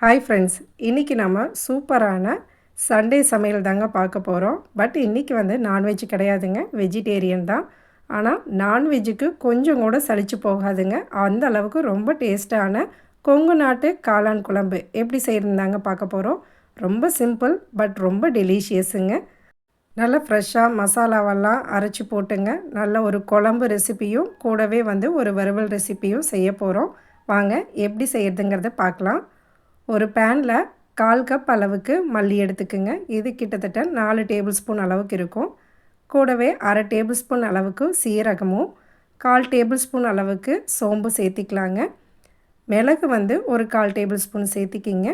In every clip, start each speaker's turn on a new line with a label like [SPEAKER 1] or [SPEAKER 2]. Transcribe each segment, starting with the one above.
[SPEAKER 1] Hi friends இன்றைக்கி நம்ம சூப்பரான சண்டே சமையல் தாங்க பார்க்க போகிறோம் பட் இன்றைக்கி வந்து நான்வெஜ் கிடையாதுங்க. வெஜிடேரியன் தான். ஆனால் நான்வெஜ்ஜுக்கு கொஞ்சம் கூட சளிச்சு போகாதுங்க. அந்த அளவுக்கு ரொம்ப டேஸ்ட்டான கொங்கு நாட்டு காளான் குழம்பு எப்படி செய்கிறதாங்க பார்க்க போகிறோம் ரொம்ப சிம்பிள் பட் ரொம்ப டெலிஷியஸுங்க நல்லா ஃப்ரெஷ்ஷாக மசாலாவெல்லாம் அரைச்சி போட்டுங்க. நல்ல ஒரு குழம்பு ரெசிப்பியும் கூடவே வந்து ஒரு வறுவல் ரெசிப்பியும் செய்ய போகிறோம் வாங்க எப்படி செய்கிறதுங்கிறத பார்க்கலாம். ஒரு பேனில் கால் கப் அளவுக்கு மல்லி எடுத்துக்குங்க. இது கிட்டத்தட்ட நாலு டேபிள் ஸ்பூன் அளவுக்கு இருக்கும். கூடவே அரை டேபிள் ஸ்பூன் அளவுக்கு சீரகமும் கால் டேபிள் ஸ்பூன் அளவுக்கு சோம்பு சேர்த்திக்கலாங்க. மிளகு வந்து ஒரு கால் டேபிள் ஸ்பூன் சேர்த்திக்கிங்க.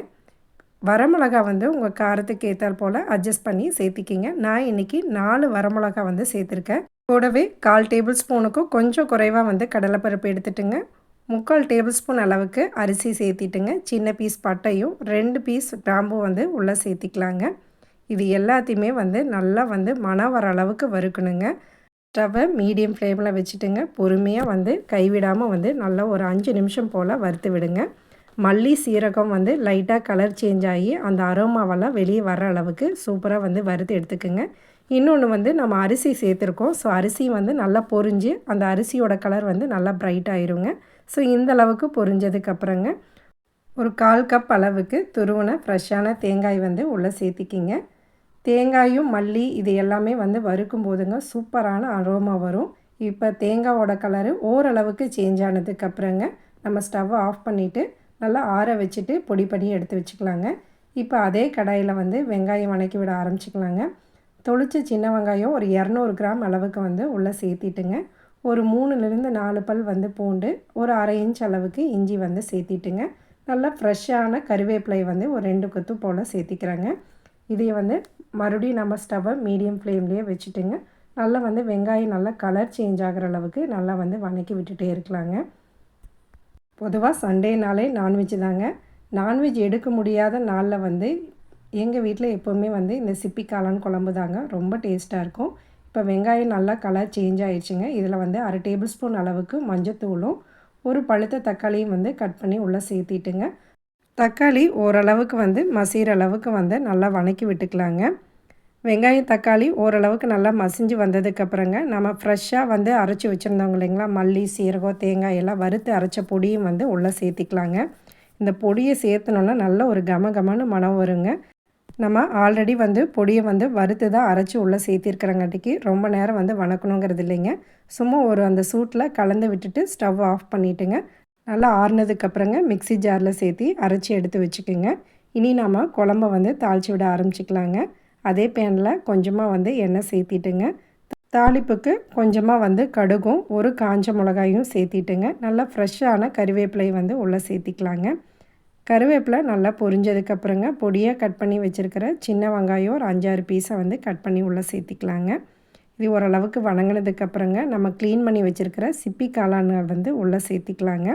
[SPEAKER 1] வரமிளகா வந்து உங்கள் காரத்துக்கு ஏற்றால் போல் அட்ஜஸ்ட் பண்ணி சேர்த்திக்கிங்க. நான் இன்றைக்கி நாலு வரமிளகா வந்து சேர்த்துருக்கேன். கூடவே கால் டேபிள் ஸ்பூனுக்கும் கொஞ்சம் குறைவாக வந்து கடலைப்பருப்பு எடுத்துட்டுங்க. முக்கால் டேபிள் ஸ்பூன் அளவுக்கு அரிசி சேர்த்திட்டுங்க. சின்ன பீஸ் பட்டையும் ரெண்டு பீஸ் கிராம்பும் வந்து உள்ளே சேர்த்திக்கலாங்க. இது எல்லாத்தையுமே வந்து நல்லா வந்து மனம் வர அளவுக்கு வறுக்கணுங்க. ஸ்டவ்வை மீடியம் ஃப்ளேமில் வச்சுட்டுங்க. பொறுமையாக வந்து கைவிடாமல் வந்து நல்லா ஒரு அஞ்சு நிமிஷம் போல் வறுத்து விடுங்க. மல்லி சீரகம் வந்து லைட்டாக கலர் சேஞ்ச் ஆகி அந்த அரோமாவெல்லாம் வெளியே வர அளவுக்கு சூப்பராக வந்து வறுத்து எடுத்துக்குங்க. இன்னொன்று வந்து நம்ம அரிசி சேர்த்துருக்கோம். ஸோ அரிசி வந்து நல்லா பொரிஞ்சு அந்த அரிசியோட கலர் வந்து நல்லா பிரைட் ஆயிருங்க. ஸோ இந்த அளவுக்கு பொரிஞ்சதுக்கப்புறங்க ஒரு கால் கப் அளவுக்கு துருவன ஃப்ரெஷ்ஷான தேங்காய் வந்து உள்ளே சேர்த்திக்கிங்க. தேங்காயும் மல்லி இது எல்லாமே வந்து வறுக்கும் போதுங்க சூப்பரான அரோமா வரும். இப்போ தேங்காவோட கலரு ஓரளவுக்கு சேஞ்ச் ஆனதுக்கப்புறங்க நம்ம ஸ்டவ்வை ஆஃப் பண்ணிவிட்டு நல்லா ஆற வச்சுட்டு பொடி பண்ணி எடுத்து வச்சுக்கலாங்க. இப்போ அதே கடாயில் வந்து வெங்காயம் வணக்கி விட ஆரம்பிச்சுக்கலாங்க. தொளிச்ச சின்ன வெங்காயம் ஒரு இரநூறு கிராம் அளவுக்கு வந்து உள்ளே சேர்த்திட்டுங்க. ஒரு மூணுலேருந்து நாலு பல் வந்து பூண்டு ஒரு அரை இன்ச் அளவுக்கு இஞ்சி வந்து சேர்த்திட்டுங்க. நல்லா ஃப்ரெஷ்ஷான கருவேப்பிலை வந்து ஒரு ரெண்டு கொத்து போல் சேர்த்திக்கிறேங்க. இதையை வந்து மறுபடியும் நம்ம ஸ்டவ்வை மீடியம் ஃப்ளேம்லேயே வச்சுட்டுங்க. நல்லா வந்து வெங்காயம் நல்லா கலர் சேஞ்ச் ஆகிற அளவுக்கு நல்லா வந்து வணக்கி விட்டுட்டே இருக்கலாங்க. பொதுவாக சண்டேனாலே நான்வெஜ் தாங்க. நான்வெஜ் எடுக்க முடியாத நாளில் வந்து எங்கள் வீட்டில் எப்போவுமே வந்து இந்த சிப்பி காளான் குழம்பு தாங்க ரொம்ப டேஸ்ட்டாக இருக்கும். இப்போ வெங்காயம் நல்லா கலர் சேஞ்ச் ஆகிடுச்சிங்க இதில் வந்து அரை டேபிள் ஸ்பூன் அளவுக்கு மஞ்சத்தூளும் ஒரு பழுத்த தக்காளியும் வந்து கட் பண்ணி உள்ளே சேர்த்திட்டுங்க. தக்காளி ஓரளவுக்கு வந்து மசிகிற அளவுக்கு வந்து நல்லா வணக்கி விட்டுக்கலாங்க. வெங்காயம் தக்காளி ஓரளவுக்கு நல்லா மசிஞ்சு வந்ததுக்கப்புறங்க நம்ம ஃப்ரெஷ்ஷாக வந்து அரைச்சி வச்சுருந்தோங்க இல்லைங்களா? மல்லி சீரகம் தேங்காய் எல்லாம் வறுத்து அரைச்ச பொடியும் வந்து உள்ளே சேர்த்திக்கலாங்க. இந்த பொடியை சேர்த்தனோன்னா நல்ல ஒரு கம கமன்னு மனம் வருங்க. நம்ம ஆல்ரெடி வந்து பொடியை வந்து வறுத்து தான் அரைச்சி உள்ளே சேர்த்திருக்கிறங்காட்டிக்கு ரொம்ப நேரம் வந்து வணக்கணுங்கிறது இல்லைங்க. சும்மா ஒரு அந்த சூட்டில் கலந்து விட்டுட்டு ஸ்டவ் ஆஃப் பண்ணிவிட்டுங்க நல்லா ஆறுனதுக்கப்புறங்க மிக்சி ஜாரில் சேர்த்தி அரைச்சி எடுத்து வச்சுக்கோங்க. இனி நாம் குழம்ப வந்து தாளித்து விட ஆரம்பிச்சிக்கலாங்க. அதே பேனில் கொஞ்சமாக வந்து எண்ணெய் சேர்த்திட்டுங்க. தாளிப்புக்கு கொஞ்சமாக வந்து கடுகும் ஒரு காஞ்ச மிளகாயும் சேர்த்திட்டுங்க. நல்லா ஃப்ரெஷ்ஷான கறிவேப்பிலை வந்து உள்ளே சேர்த்திக்கலாங்க. கருவேப்பிலை நல்லா பொரிஞ்சதுக்கப்புறங்க பொடியாக கட் பண்ணி வச்சுருக்கிற சின்ன வெங்காயம் ஒரு அஞ்சாறு பீஸை வந்து கட் பண்ணி உள்ளே சேர்த்திக்கலாங்க. இது ஓரளவுக்கு வணங்கினதுக்கப்புறங்க நம்ம க்ளீன் பண்ணி வச்சுருக்கிற சிப்பி காளானை வந்து உள்ளே சேர்த்திக்கலாங்க.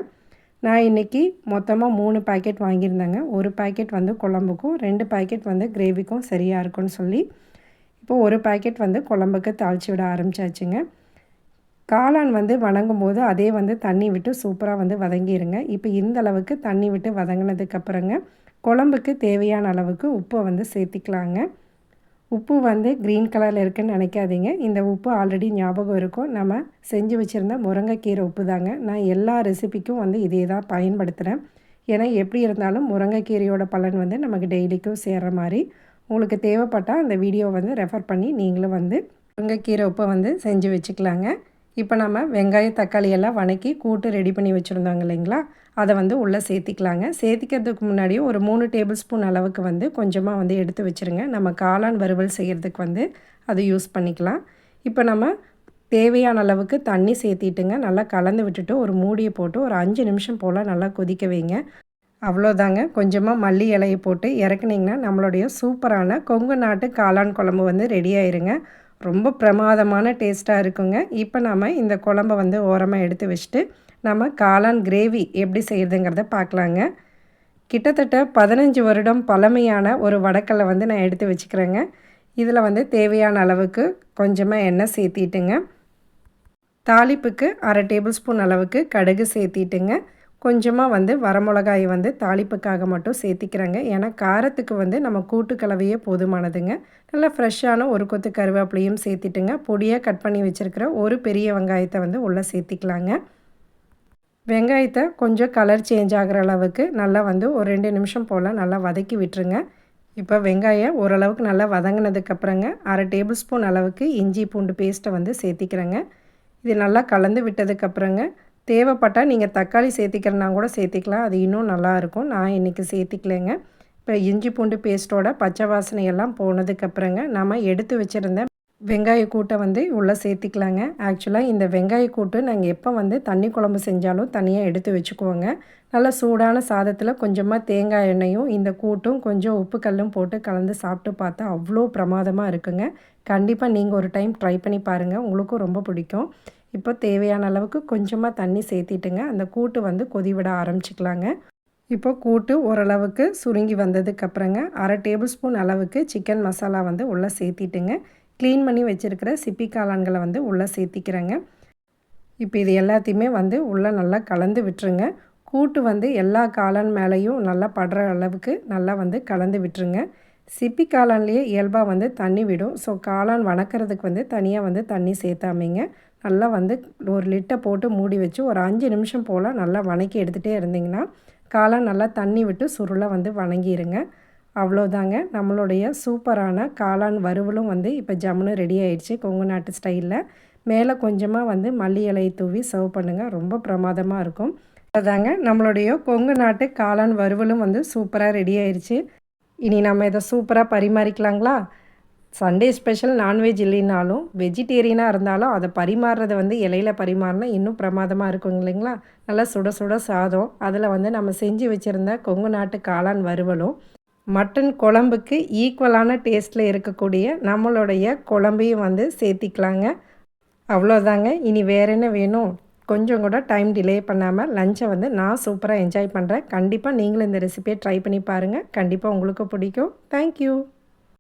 [SPEAKER 1] நான் இன்றைக்கி மொத்தமாக மூணு பேக்கெட் வாங்கியிருந்தேங்க. ஒரு பேக்கெட் வந்து குழம்புக்கும் ரெண்டு பேக்கெட் வந்து கிரேவிக்கும் சரியாக இருக்கும்னு சொல்லி இப்போது ஒரு பேக்கெட் வந்து குழம்புக்கு தாளித்து விட ஆரம்பிச்சாச்சுங்க. காளான் வந்து வணங்கும் போது அதே வந்து தண்ணி விட்டு சூப்பராக வந்து வதங்கிடுங்க இப்போ இந்த அளவுக்கு தண்ணி விட்டு வதங்கினதுக்கப்புறங்க குழம்புக்கு தேவையான அளவுக்கு உப்பை வந்து சேர்த்திக்கலாங்க. உப்பு வந்து க்ரீன் கலரில் இருக்குன்னு நினைக்காதீங்க. இந்த உப்பு ஆல்ரெடி ஞாபகம் இருக்கும். நம்ம செஞ்சு வச்சுருந்த முருங்கைக்கீரை உப்பு தாங்க. நான் எல்லா ரெசிபிக்கும் வந்து இதே தான் பயன்படுத்துகிறேன் ஏன்னா எப்படி இருந்தாலும் முருங்கைக்கீரையோட பலன் வந்து நமக்கு டெய்லிக்கும் சேர்கிற மாதிரி. உங்களுக்கு தேவைப்பட்டால் அந்த வீடியோ வந்து ரெஃபர் பண்ணி நீங்களும் வந்து முருங்கைக்கீரை உப்பை வந்து செஞ்சு வச்சுக்கலாங்க. இப்போ நம்ம வெங்காயம் தக்காளி எல்லாம் வணக்கி கூட்டு ரெடி பண்ணி வச்சுருந்தாங்க இல்லைங்களா? அதை வந்து உள்ளே சேர்த்திக்கலாங்க. சேர்த்திக்கிறதுக்கு முன்னாடி ஒரு மூணு டேபிள் ஸ்பூன் அளவுக்கு வந்து கொஞ்சமாக வந்து எடுத்து வச்சுருங்க. நம்ம காளான் வறுவல் செய்கிறதுக்கு வந்து அதை யூஸ் பண்ணிக்கலாம். இப்போ நம்ம தேவையான அளவுக்கு தண்ணி சேர்த்திட்டுங்க. நல்லா கலந்து விட்டுட்டு ஒரு மூடியை போட்டு ஒரு அஞ்சு நிமிஷம் போல் நல்லா கொதிக்க வைங்க. அவ்வளோதாங்க. கொஞ்சமாக மல்லி இலையை போட்டு இறக்குனிங்கன்னா நம்மளுடைய சூப்பரான கொங்கு நாட்டு காளான் குழம்பு வந்து ரெடி ஆயிருங்க. ரொம்ப பிரமாதமான டேஸ்ட்டாக இருக்குங்க. இப்போ நாம் இந்த குழம்ப வந்து ஓரமாக எடுத்து வச்சுட்டு நம்ம காளான் கிரேவி எப்படி செய்கிறதுங்கிறத பார்க்கலாங்க. கிட்டத்தட்ட பதினஞ்சு வருடம் பழமையான ஒரு வடக்கல்லை வந்து நான் எடுத்து வச்சுக்கிறேங்க. இதில் வந்து தேவையான அளவுக்கு கொஞ்சமாக எண்ணெய் சேர்த்திட்டுங்க. தாளிப்புக்கு அரை டேபிள் ஸ்பூன் அளவுக்கு கடுகு சேர்த்திட்டுங்க. கொஞ்சமாக வந்து வரமிளகாய் வந்து தாளிப்புக்காக மட்டும் சேர்த்திக்கிறேங்க. ஏன்னா காரத்துக்கு வந்து நம்ம கூட்டு கலவையே போதுமானதுங்க. நல்லா ஃப்ரெஷ்ஷான ஒரு கொத்து கருவேப்பிலையும் சேர்த்திட்டுங்க. பொடியாக கட் பண்ணி வச்சுருக்கிற ஒரு பெரிய வெங்காயத்தை வந்து உள்ளே சேர்த்திக்கலாங்க. வெங்காயத்தை கொஞ்சம் கலர் சேஞ்ச் ஆகிற அளவுக்கு நல்லா வந்து ஒரு ரெண்டு நிமிஷம் போல் நல்லா வதக்கி விட்டுருங்க. இப்போ வெங்காயம் ஓரளவுக்கு நல்லா வதங்கினதுக்கப்புறங்க அரை டேபிள் ஸ்பூன் அளவுக்கு இஞ்சி பூண்டு பேஸ்ட்டை வந்து சேர்த்திக்கிறேங்க. இது நல்லா கலந்து விட்டதுக்கப்புறங்க தேவைப்பட்டால் நீங்கள் தக்காளி சேர்த்திக்கிறனா கூட சேர்த்திக்கலாம். அது இன்னும் நல்லாயிருக்கும். நான் இன்றைக்கி சேர்த்திக்கலைங்க. இப்போ இஞ்சி பூண்டு பேஸ்ட்டோட பச்சை வாசனையெல்லாம் போனதுக்கப்புறங்க நம்ம எடுத்து வச்சுருந்த வெங்காய கூட்டை வந்து உள்ளே சேர்த்திக்கலாங்க. ஆக்சுவலாக இந்த வெங்காய கூட்டு நாங்கள் எப்போ வந்து தண்ணி குழம்பு செஞ்சாலும் தனியாக எடுத்து வச்சுக்குவோங்க. நல்லா சூடான சாதத்தில் கொஞ்சமாக தேங்காய் எண்ணெயும் இந்த கூட்டும் கொஞ்சம் உப்பு கல்லும் போட்டு கலந்து சாப்பிட்டு பார்த்தா அவ்வளோ பிரமாதமாக இருக்குங்க. கண்டிப்பாக நீங்கள் ஒரு டைம் ட்ரை பண்ணி பாருங்கள் உங்களுக்கும் ரொம்ப பிடிக்கும். இப்போ தேவையான அளவுக்கு கொஞ்சமாக தண்ணி சேர்த்திட்டுங்க. அந்த கூட்டு வந்து கொதிவிட ஆரம்பிச்சிக்கலாங்க. இப்போ கூட்டு ஓரளவுக்கு சுருங்கி வந்ததுக்கப்புறங்க அரை டேபிள் ஸ்பூன் அளவுக்கு சிக்கன் மசாலா வந்து உள்ளே சேர்த்திட்டுங்க. க்ளீன் பண்ணி வச்சுருக்கிற சிப்பி காளான்களை வந்து உள்ளே சேர்த்திக்கிறேங்க. இப்போ இது எல்லாத்தையுமே வந்து உள்ளே நல்லா கலந்து விட்டுருங்க. கூட்டு வந்து எல்லா காளான் மேலேயும் நல்லா படுற அளவுக்கு நல்லா வந்து கலந்து விட்டுருங்க. சிப்பி காளான்லேயே இயல்பாக வந்து தண்ணி விடும். ஸோ காளான் வணக்கிறதுக்கு வந்து தனியாக வந்து தண்ணி சேர்த்தாமிங்க. நல்லா வந்து ஒரு லிட்டை போட்டு மூடி வச்சு ஒரு அஞ்சு நிமிஷம் போல் நல்லா வணக்கி எடுத்துகிட்டே இருந்திங்கன்னா காளான் நல்லா தண்ணி விட்டு சுருளை வந்து வணங்கிடுங்க அவ்வளோதாங்க. நம்மளுடைய சூப்பரான காளான் வறுவலும் வந்து இப்போ ஜம்முன்னு ரெடி ஆயிடுச்சு கொங்கு நாட்டு ஸ்டைலில் மேலே கொஞ்சமாக வந்து மல்லி இலையை தூவி சர்வ் பண்ணுங்கள் ரொம்ப பிரமாதமாக இருக்கும். அதாங்க நம்மளுடைய கொங்கு நாட்டு காளான் வறுவலும் வந்து சூப்பராக ரெடி ஆயிடுச்சு இனி நம்ம இதை சூப்பராக பரிமாறிக்கலாங்களா? சண்டே ஸ்பெஷல் நான்வெஜ் இல்லைனாலும் வெஜிடேரியனாக இருந்தாலும் அதை பரிமாறுறத வந்து இலையில பரிமாறினா இன்னும் பிரமாதமாக இருக்கும் இல்லைங்களா? நல்லா சுட சுட சாதம். அதில் வந்து நம்ம செஞ்சு வச்சுருந்த கொங்கு நாட்டு காளான் வறுவலும் மட்டன் குழம்புக்கு ஈக்குவலான டேஸ்ட்டில் இருக்கக்கூடிய நம்மளுடைய குழம்பையும் வந்து சேர்த்திக்கலாங்க. அவ்வளோதாங்க. இனி வேறு என்ன வேணும்? கொஞ்சம் கூட டைம் டிலே பண்ணாமல் லஞ்சை வந்து நான் சூப்பராக என்ஜாய் பண்ணுறேன் கண்டிப்பாக நீங்களும் இந்த ரெசிபியை ட்ரை பண்ணி பாருங்கள் கண்டிப்பாக உங்களுக்கு பிடிக்கும். தேங்க்யூ